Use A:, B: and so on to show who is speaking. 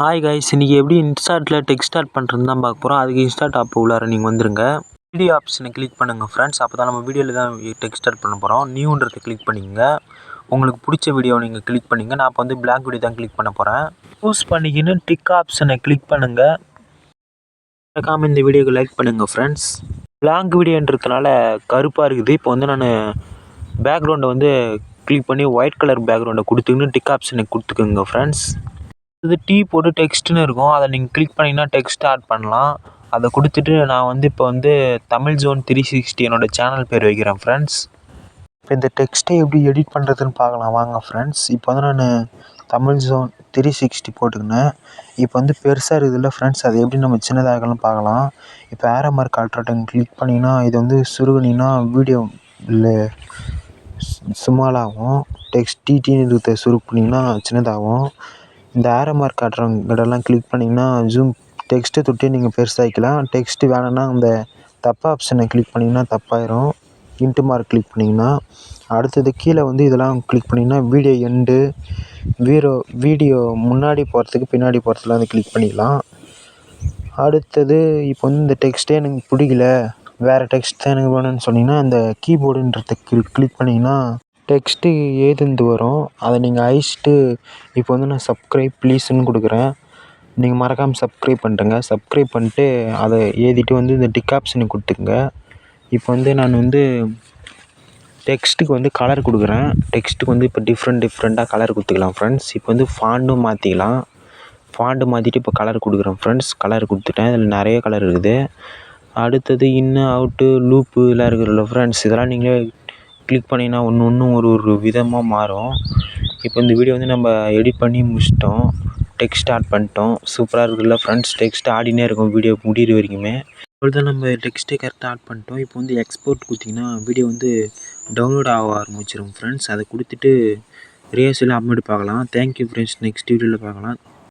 A: Hi guys இன்றைக்கி எப்படி இன்ஸ்டாட்டில் text start பண்ணுறதுன்னு தான் பார்க்க போகிறோம் அதுக்கு இன்ஸ்டாட் ஆப் உள்ளார நீங்கள் வந்துருங்க. வீடியோ ஆப்ஷனை கிளிக் பண்ணுங்கள் ஃப்ரெண்ட்ஸ் அப்போ தான் நம்ம வீடியோவில் தான் டெக்ஸ்ட் ஸ்டார்ட் பண்ண போகிறோம் நியூன்றதை கிளிக் பண்ணிங்க உங்களுக்கு பிடிச்ச வீடியோ நீங்கள் கிளிக் பண்ணிங்க. நான் இப்போ வந்து பிளாக் வீடியோ தான் கிளிக் பண்ண போகிறேன் சூஸ் பண்ணிக்கின்னு டிக் ஆப்ஷனை கிளிக் பண்ணுங்கள் மறக்காமல் இந்த வீடியோக்கு லைக் பண்ணுங்கள் ஃப்ரெண்ட்ஸ் பிளாங்க் வீடியோன்றதுனால கருப்பாக இருக்குது. இப்போ வந்து நான் பேக்ரவுண்டை வந்து கிளிக் பண்ணி ஒயிட் கலர் பேக்ரவுண்டை கொடுத்துக்கின்னு டிக் ஆப்ஷனை கொடுத்துக்குங்க ஃப்ரெண்ட்ஸ் இது டீ போட்டு டெக்ஸ்ட்னு இருக்கும். அதை நீங்கள் கிளிக் பண்ணிங்கன்னா டெக்ஸ்ட் ஆட் பண்ணலாம். அதை கொடுத்துட்டு நான் வந்து இப்போ வந்து தமிழ் ஜோன் த்ரீ சிக்ஸ்டி என்னோடய சேனல் பேர் வைக்கிறேன் ஃப்ரெண்ட்ஸ் இப்போ இந்த டெக்ஸ்ட்டை எப்படி எடிட் பண்ணுறதுன்னு பார்க்கலாம். வாங்க ஃப்ரெண்ட்ஸ் இப்போ வந்து நான் தமிழ் ஜோன் த்ரீ சிக்ஸ்டி போட்டுக்கினேன். இப்போ வந்து பெருசாக இருக்குதுல்ல ஃப்ரெண்ட்ஸ் அது எப்படி நம்ம சின்னதாகலாம் பார்க்கலாம். இப்போ ஆரோ மார்க் அல்ட்ராட்டன் கிளிக் பண்ணிங்கன்னா இது வந்து சுருகுனிங்கன்னா வீடியோ இல்லை சுமாலாகும் டெக்ஸ்ட் டிடின்னு இருக்கிறத சுருக்குனிங்கன்னா சின்னதாகும். இந்த ஏரோ மார்க் இடம்லாம் கிளிக் பண்ணிங்கன்னா ஜூம் டெக்ஸ்ட்டை தொட்டு நீங்கள் பெருசாக்கிக்கலாம் டெக்ஸ்ட்டு வேணும்னா அந்த தப்பாக ஆப்ஷனை கிளிக் பண்ணிங்கன்னா தப்பாயிரும். இன்ட்டு மார்க் கிளிக் பண்ணிங்கன்னா அடுத்தது கீழே வந்து இதெல்லாம் கிளிக் பண்ணிங்கன்னா வீடியோ எண்டு வீரோ வீடியோ முன்னாடி போகிறதுக்கு பின்னாடி போகிறதுலாம் வந்து கிளிக் பண்ணிக்கலாம் அடுத்தது இப்போ வந்து இந்த டெக்ஸ்ட்டே எனக்கு பிடிக்கல. வேறு டெக்ஸ்ட் தான் எனக்கு வேணும்னு சொன்னீங்கன்னா அந்த கீபோர்டுன்றத கிளிக் கிளிக் பண்ணிங்கன்னா டெக்ஸ்ட்டு ஏதுந்து வரும் அதை நீங்கள் அழிச்சிட்டு இப்போ வந்து நான் சப்ஸ்கிரைப் ப்ளீஸ்ன்னு கொடுக்குறேன். நீங்கள் மறக்காமல் சப்ஸ்கிரைப் பண்ணிட்டுங்க சப்ஸ்கிரைப் பண்ணிட்டு அதை ஏற்றிட்டு வந்து இந்த டிக் ஆப்ஷனை கொடுத்துக்குங்க. இப்போ வந்து நான் வந்து டெக்ஸ்ட்டுக்கு வந்து கலர் கொடுக்குறேன். டெக்ஸ்ட்டுக்கு வந்து இப்போ டிஃப்ரெண்ட் டிஃப்ரெண்ட்டாக கலர் கொடுத்துக்கலாம் ஃப்ரெண்ட்ஸ் இப்போ வந்து ஃபாண்டும் மாற்றிக்கலாம் ஃபாண்டு மாற்றிட்டு இப்போ கலர் கொடுக்குறேன் ஃப்ரெண்ட்ஸ் கலர் கொடுத்துட்டேன். இதில் நிறைய கலர் இருக்குது. அடுத்தது இன்னு அவுட்டு லூப்பு இதெல்லாம் இருக்குதுல்ல ஃப்ரெண்ட்ஸ் இதெல்லாம் நீங்களே கிளிக் பண்ணிங்கன்னா ஒன்று ஒன்றும் ஒரு ஒரு விதமாக மாறும். இப்போ இந்த வீடியோ வந்து நம்ம எடிட் பண்ணி முடிச்சிட்டோம். டெக்ஸ்ட் ஆட் பண்ணிட்டோம். சூப்பராக இருக்குல்ல ஃப்ரெண்ட்ஸ் டெக்ஸ்ட் ஆடினே இருக்கும் வீடியோ முடிகிற வரைக்குமே. அவ்வளோதான் நம்ம டெக்ஸ்ட்டே கரெக்டாக ஆட் பண்ணிட்டோம். இப்போ வந்து எக்ஸ்போர்ட் கொடுத்திங்கன்னா வீடியோ வந்து டவுன்லோட் ஆக ஆரம்பிச்சிடும் ஃப்ரெண்ட்ஸ் அதை கொடுத்துட்டு ரியல்ஸில் அப்லோடு பார்க்கலாம். தேங்க்யூ ஃப்ரெண்ட்ஸ் நெக்ஸ்ட் வீடியோவில் பார்க்கலாம்.